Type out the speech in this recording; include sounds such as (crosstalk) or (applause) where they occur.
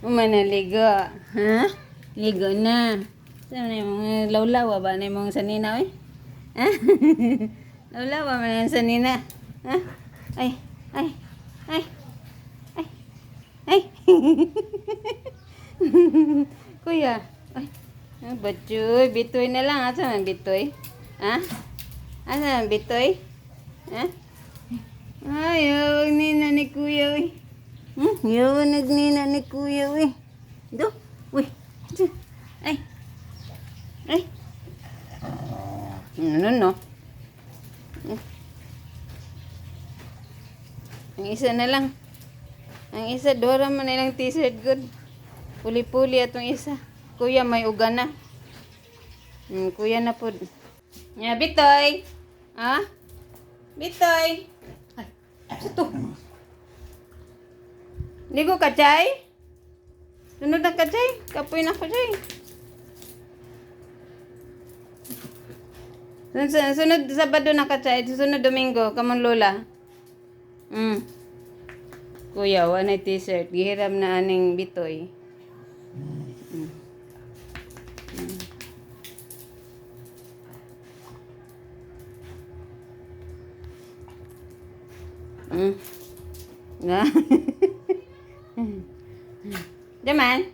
Manaligo. Ha? Ligo na. Saan na yung lawlawa ba na yung sanina eh? Ha? (laughs) lawlawa man yung sanina. Ha? Ay, ay, ay, ay, ay. (laughs) Kuya, ay, ah, batyoy, bitoy na lang. Asa man bitoy? Ha? Asa man bitoy? Ha? Ay, yawag nina ni kuya, yawag nagnina ni kuya, uy. Do, uy. Ay. Ay. Ano, no? Ang isa na lang. Ang isa, Dora man ilang t-shirt good. Puli-puli atong isa. Kuya, may uga na. Hmm, kuya na po. Ya, Bitoy. Ha? Bitoy. Ay, ito. Ligo ka, Chay? Sunod ka, Chay. Kapoy na ko, Chay. Sunod, sunod Sabado na ka. Sunod Domingo, kamon Lola. Mm. Kuya, wala t-shirt. Gihiram na aning bitoy. Mm. Mm. Na. (laughs) (laughs) Mm-hmm. Mm-hmm. Daman?